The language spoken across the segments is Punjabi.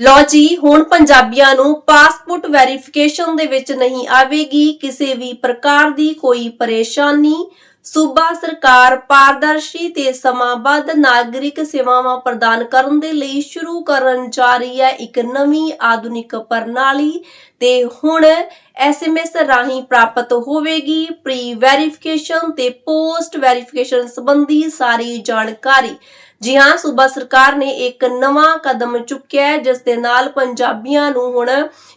ਲੋ ਜੀ, ਹੁਣ ਪੰਜਾਬੀਆਂ ਨੂੰ ਪਾਸਪੋਰਟ ਵੈਰੀਫਿਕੇਸ਼ਨ ਦੇ ਵਿੱਚ ਨਹੀਂ ਆਵੇਗੀ, ਕਿਸੇ ਵੀ ਪ੍ਰਕਾਰ ਦੀ ਕੋਈ ਪਰੇਸ਼ਾਨੀ। ਸੂਬਾ ਸਰਕਾਰ ਪਾਰਦਰਸ਼ੀ ਤੇ ਸਮਾਬੱਧ ਨਾਗਰਿਕ ਸੇਵਾਵਾਂ ਪ੍ਰਦਾਨ ਕਰਨ ਦੇ ਲਈ ਸ਼ੁਰੂ ਕਰਨ ਜਾ ਰਹੀ ਹੈ ਇੱਕ ਨਵੀਂ ਆਧੁਨਿਕ ਪ੍ਰਣਾਲੀ ਤੇ ਹੁਣ ਐਸਐਮਐਸ ਰਾਹੀਂ ਪ੍ਰਾਪਤ ਹੋਵੇਗੀ ਪ੍ਰੀ ਵੈਰੀਫਿਕੇਸ਼ਨ ਤੇ ਪੋਸਟ ਵੈਰੀਫਿਕੇਸ਼ਨ ਸੰਬੰਧੀ ਸਾਰੀ ਜਾਣਕਾਰੀ। ਜੀ ਹਾਂ, ਸੂਬਾ ਸਰਕਾਰ ਨੇ ਇੱਕ ਨਵਾਂ ਕਦਮ ਚੁੱਕਿਆ ਹੈ, ਜਿਸ ਦੇ ਨਾਲ ਪੰਜਾਬੀਆਂ ਨੂੰ ਹੁਣ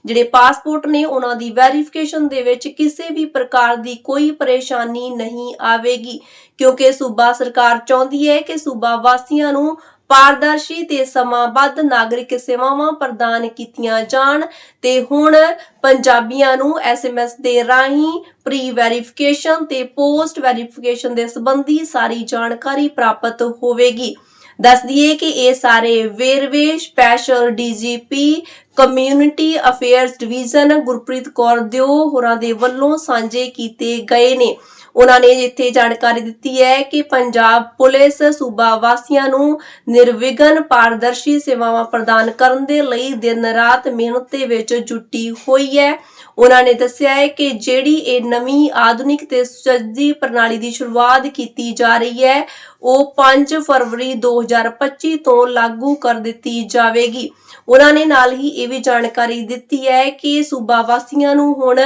ਜਿਹੜੇ ਪਾਸਪੋਰਟ ਨੇ, ਉਹਨਾਂ ਦੀ ਵੈਰੀਫਿਕੇਸ਼ਨ ਦੇ ਵਿੱਚ ਕਿਸੇ ਵੀ ਪ੍ਰਕਾਰ ਦੀ ਕੋਈ ਪਰੇਸ਼ਾਨੀ ਨਹੀਂ ਆਵੇਗੀ। ਕਿਉਂਕਿ ਸੂਬਾ ਸਰਕਾਰ ਚਾਹੁੰਦੀ ਹੈ ਕਿ ਸੂਬਾ ਵਾਸੀਆਂ ਨੂੰ ਪਾਰਦਰਸ਼ੀ ਤੇ ਸਮਾਬੱਧ ਨਾਗਰਿਕ ਸੇਵਾਵਾਂ ਪ੍ਰਦਾਨ ਕੀਤੀਆਂ ਜਾਣ ਤੇ ਹੁਣ ਪੰਜਾਬੀਆਂ ਨੂੰ ਐਸਐਮਐਸ ਦੇ ਰਾਹੀਂ ਪ੍ਰੀ ਵੈਰੀਫਿਕੇਸ਼ਨ ਤੇ ਪੋਸਟ ਵੈਰੀਫਿਕੇਸ਼ਨ ਦੇ ਸੰਬੰਧੀ ਸਾਰੀ ਜਾਣਕਾਰੀ ਪ੍ਰਾਪਤ ਹੋਵੇਗੀ। ਦੱਸ ਦਈਏ ਕਿ ਇਹ ਸਾਰੇ ਵੇਰਵੇ special DGP community affairs division Gurpreet Kaur Deo ਹੋਰਾਂ ਦੇ ਵੱਲੋਂ ਸਾਂਝੇ ਕੀਤੇ ਗਏ ਨੇ। ਉਹਨਾਂ ਨੇ ਇੱਥੇ ਜਾਣਕਾਰੀ ਦਿੱਤੀ ਹੈ ਕਿ ਪੰਜਾਬ ਪੁਲਿਸ ਸੂਬਾ ਵਾਸੀਆਂ ਨੂੰ ਨਿਰਵਿਘਨ ਪਾਰਦਰਸ਼ੀ ਸੇਵਾਵਾਂ ਪ੍ਰਦਾਨ ਕਰਨ ਦੇ ਲਈ ਦਿਨ ਰਾਤ ਮਿਹਨਤ ਦੇ ਵਿੱਚ ਜੁਟੀ ਹੋਈ ਹੈ। ਉਹਨਾਂ ਨੇ ਦੱਸਿਆ ਹੈ ਕਿ ਜਿਹੜੀ ਇਹ ਨਵੀਂ ਆਧੁਨਿਕ ਤੇ ਸੁਚੱਜੀ ਪ੍ਰਣਾਲੀ ਦੀ ਸ਼ੁਰੂਆਤ ਕੀਤੀ ਜਾ ਰਹੀ ਹੈ, ਉਹ 5 ਫਰਵਰੀ 2025 ਤੋਂ ਲਾਗੂ ਕਰ ਦਿੱਤੀ ਜਾਵੇਗੀ। ਉਹਨਾਂ ਨੇ ਨਾਲ ਹੀ ਇਹ ਵੀ ਜਾਣਕਾਰੀ ਦਿੱਤੀ ਹੈ ਕਿ ਸੂਬਾ ਵਾਸੀਆਂ ਨੂੰ ਹੁਣ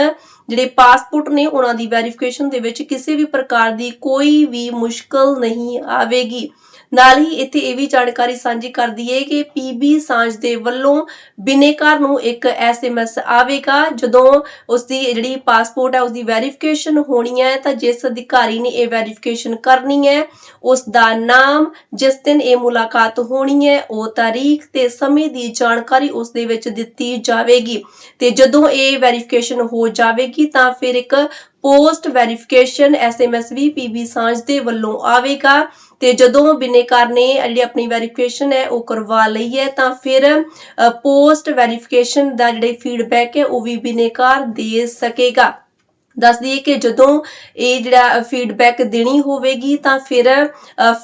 ਜਿਹੜੇ ਪਾਸਪੋਰਟ ਨੇ ਉਹਨਾਂ ਦੀ ਵੈਰੀਫਿਕੇਸ਼ਨ ਦੇ ਵਿੱਚ ਕਿਸੇ ਵੀ ਪ੍ਰਕਾਰ ਦੀ ਕੋਈ ਵੀ ਮੁਸ਼ਕਲ ਨਹੀਂ ਆਵੇਗੀ। ਨਾਲ ਹੀ ਇੱਥੇ ਇਹ ਵੀ ਜਾਣਕਾਰੀ ਸਾਂਝੀ ਕਰ ਦਈਏ ਕਿ ਪੀਬੀ ਸਾਂਝ ਦੇ ਵੱਲੋਂ ਬਿਨੇਕਾਰ ਨੂੰ ਇੱਕ ਐਸਐਮਐਸ ਆਵੇਗਾ। ਜਦੋਂ ਉਸ ਦੀ ਜਿਹੜੀ ਪਾਸਪੋਰਟ ਹੈ ਉਸ ਦੀ ਵੈਰੀਫਿਕੇਸ਼ਨ ਹੋਣੀ ਹੈ, ਤਾਂ ਜਿਸ ਅਧਿਕਾਰੀ ਨੇ ਇਹ ਵੈਰੀਫਿਕੇਸ਼ਨ ਕਰਨੀ ਹੈ ਉਸ ਦਾ ਨਾਮ, ਜਿਸ ਦਿਨ ਇਹ ਮੁਲਾਕਾਤ ਹੋਣੀ ਹੈ, ਉਹ ਤਾਰੀਖ ਤੇ ਸਮੇਂ ਦੀ ਜਾਣਕਾਰੀ ਉਸ ਦੇ ਵਿੱਚ ਦਿੱਤੀ ਜਾਵੇਗੀ। ਤੇ ਜਦੋਂ ਇਹ ਵੈਰੀਫਿਕੇਸ਼ਨ ਹੋ ਜਾਵੇਗੀ, ਤਾਂ ਫਿਰ ਇੱਕ ਪੋਸਟ ਵੈਰੀਫਿਕੇਸ਼ਨ ਐਸਐਮਐਸ ਵੀ ਪੀਬੀ ਸਾਂਝ ਦੇ ਵੱਲੋਂ ਆਵੇਗਾ ਤੇ ਜਦੋਂ ਬਿਨੇਕਾਰ ਨੇ ਜਿਹੜੀ ਆਪਣੀ ਵੈਰੀਫਿਕੇਸ਼ਨ ਹੈ ਉਹ ਕਰਵਾ ਲਈ ਹੈ, ਤਾਂ ਫਿਰ ਪੋਸਟ ਵੈਰੀਫਿਕੇਸ਼ਨ ਦਾ ਜਿਹੜੇ ਫੀਡਬੈਕ ਹੈ ਉਹ ਵੀ ਬਿਨੇਕਾਰ ਦੇ ਸਕੇਗਾ। ਦੱਸ ਦਈਏ ਕਿ ਜਦੋਂ ਇਹ ਜਿਹੜਾ ਫੀਡਬੈਕ ਦੇਣੀ ਹੋਵੇਗੀ ਤਾਂ ਫਿਰ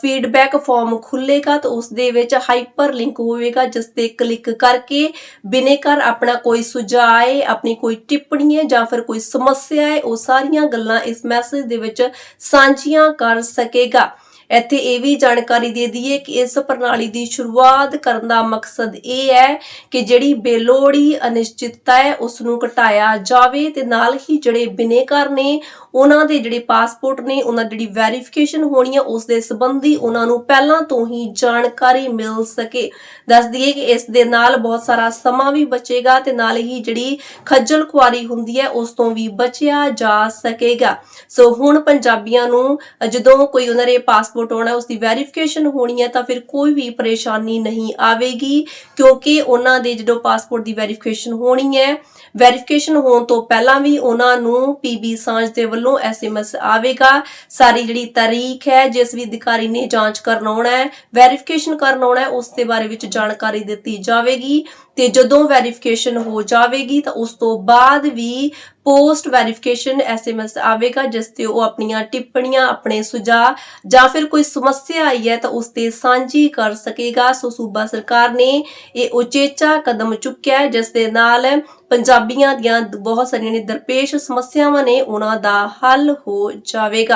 ਫੀਡਬੈਕ ਫਾਰਮ ਖੁੱਲੇਗਾ ਤਾਂ ਉਸ ਦੇ ਵਿੱਚ ਹਾਈਪਰ ਲਿੰਕ ਹੋਵੇਗਾ, ਜਿਸ ਤੇ ਕਲਿੱਕ ਕਰਕੇ ਬਿਨੇਕਾਰ ਆਪਣਾ ਕੋਈ ਸੁਝਾਅ ਹੈ ਆਪਣੀ ਕੋਈ ਟਿੱਪਣੀ ਹੈ ਜਾਂ ਫਿਰ ਕੋਈ ਸਮੱਸਿਆ ਹੈ, ਉਹ ਸਾਰੀਆਂ ਗੱਲਾਂ ਇਸ ਮੈਸੇਜ ਦੇ ਵਿੱਚ ਸਾਂਝੀਆਂ ਕਰ ਸਕੇਗਾ। ਇੱਥੇ ਇਹ ਵੀ ਜਾਣਕਾਰੀ ਦੇ ਦਈਏ ਕਿ ਇਸ ਪ੍ਰਣਾਲੀ ਦੀ ਸ਼ੁਰੂਆਤ ਕਰਨ ਦਾ ਮਕਸਦ ਇਹ ਹੈ ਕਿ ਜਿਹੜੀ ਬੇਲੋੜੀ ਅਨਿਸ਼ਚਿਤਤਾ ਹੈ ਉਸ ਨੂੰ ਘਟਾਇਆ ਜਾਵੇ ਤੇ ਨਾਲ ਹੀ ਜਿਹੜੇ ਬਿਨੇਕਾਰ ਨੇ, ਉਹਨਾਂ ਦੇ ਜਿਹੜੇ ਪਾਸਪੋਰਟ ਨੇ, ਉਹਨਾਂ ਦੀ ਜਿਹੜੀ ਵੈਰੀਫਿਕੇਸ਼ਨ ਹੋਣੀ ਹੈ, ਉਸ ਦੇ ਸੰਬੰਧੀ ਉਹਨਾਂ ਨੂੰ ਪਹਿਲਾਂ ਤੋਂ ਹੀ ਜਾਣਕਾਰੀ ਮਿਲ ਸਕੇ। ਦੱਸ ਦਈਏ ਕਿ ਇਸ ਦੇ ਨਾਲ ਬਹੁਤ ਸਾਰਾ ਸਮਾਂ ਵੀ ਬਚੇਗਾ ਤੇ ਨਾਲ ਹੀ ਜਿਹੜੀ ਖੱਜਲ ਖੁਆਰੀ ਹੁੰਦੀ ਹੈ, ਉਸ ਤੋਂ ਵੀ ਬਚਿਆ ਜਾ ਸਕੇਗਾ। ਸੋ ਹੁਣ ਪੰਜਾਬੀਆਂ ਨੂੰ ਜਦੋਂ ਕੋਈ ਉਹਨਾਂ ਦੇ ਪਾਸਪੋਰਟ ਪਾਸਪੋਰਟ ਆਉਣਾ ਉਸ ਦੀ ਵੈਰੀਫਿਕੇਸ਼ਨ ਹੋਣੀ ਹੈ, ਤਾਂ ਫਿਰ ਕੋਈ ਵੀ ਪਰੇਸ਼ਾਨੀ ਨਹੀਂ ਆਵੇਗੀ, ਕਿਉਂਕਿ ਉਹਨਾਂ ਦੇ ਜਦੋਂ ਪਾਸਪੋਰਟ ਦੀ ਵੈਰੀਫਿਕੇਸ਼ਨ ਹੋਣੀ ਹੈ ਵੈਰੀਫਿਕੇਸ਼ਨ ਹੋਣ ਤੋਂ ਪਹਿਲਾਂ ਵੀ ਉਹਨਾਂ ਨੂੰ ਪੀਬੀ ਸਾਂਝ ਦੇ ਵੱਲੋਂ ਐਸਐਮਐਸ ਆਵੇਗਾ। ਸਾਰੀ ਜਿਹੜੀ ਤਾਰੀਖ ਹੈ, ਜਿਸ ਵੀ ਅਧਿਕਾਰੀ ਨੇ ਜਾਂਚ ਕਰਨ ਆਉਣਾ ਹੈ ਵੈਰੀਫਿਕੇਸ਼ਨ ਕਰਨ ਆਉਣਾ ਹੈ, ਉਸ ਦੇ ਬਾਰੇ ਵਿੱਚ ਜਾਣਕਾਰੀ ਦਿੱਤੀ ਜਾਵੇਗੀ। ਤੇ ਜਦੋਂ ਵੈਰੀਫਿਕੇਸ਼ਨ ਹੋ ਜਾਵੇਗੀ, ਤਾਂ ਉਸ ਤੋਂ ਬਾਅਦ ਵੀ ਪੋਸਟ ਵੈਰੀਫਿਕੇਸ਼ਨ ਐਸਐਮਐਸ ਆਵੇਗਾ, ਜਿਸ ਤੇ ਉਹ ਆਪਣੀਆਂ ਟਿੱਪਣੀਆਂ, ਆਪਣੇ ਸੁਝਾਅ ਜਾਂ ਫਿਰ ਕੋਈ ਸਮੱਸਿਆ ਆਈ ਹੈ ਤਾਂ ਉਸ ਤੇ ਸਾਂਝੀ ਕਰ ਸਕੇਗਾ। ਸੋ ਸੂਬਾ ਸਰਕਾਰ ਨੇ ਇਹ ਉਚੇਚਾ ਕਦਮ ਚੁੱਕਿਆ ਹੈ, ਜਿਸ ਦੇ ਨਾਲ ਪੰਜਾਬੀਆਂ ਦੀਆਂ ਬਹੁਤ ਸਾਰੀਆਂ ਨੇ ਦਰਪੇਸ਼ ਸਮੱਸਿਆਵਾਂ ਨੇ, ਉਹਨਾਂ ਦਾ ਹੱਲ ਹੋ ਜਾਵੇਗਾ।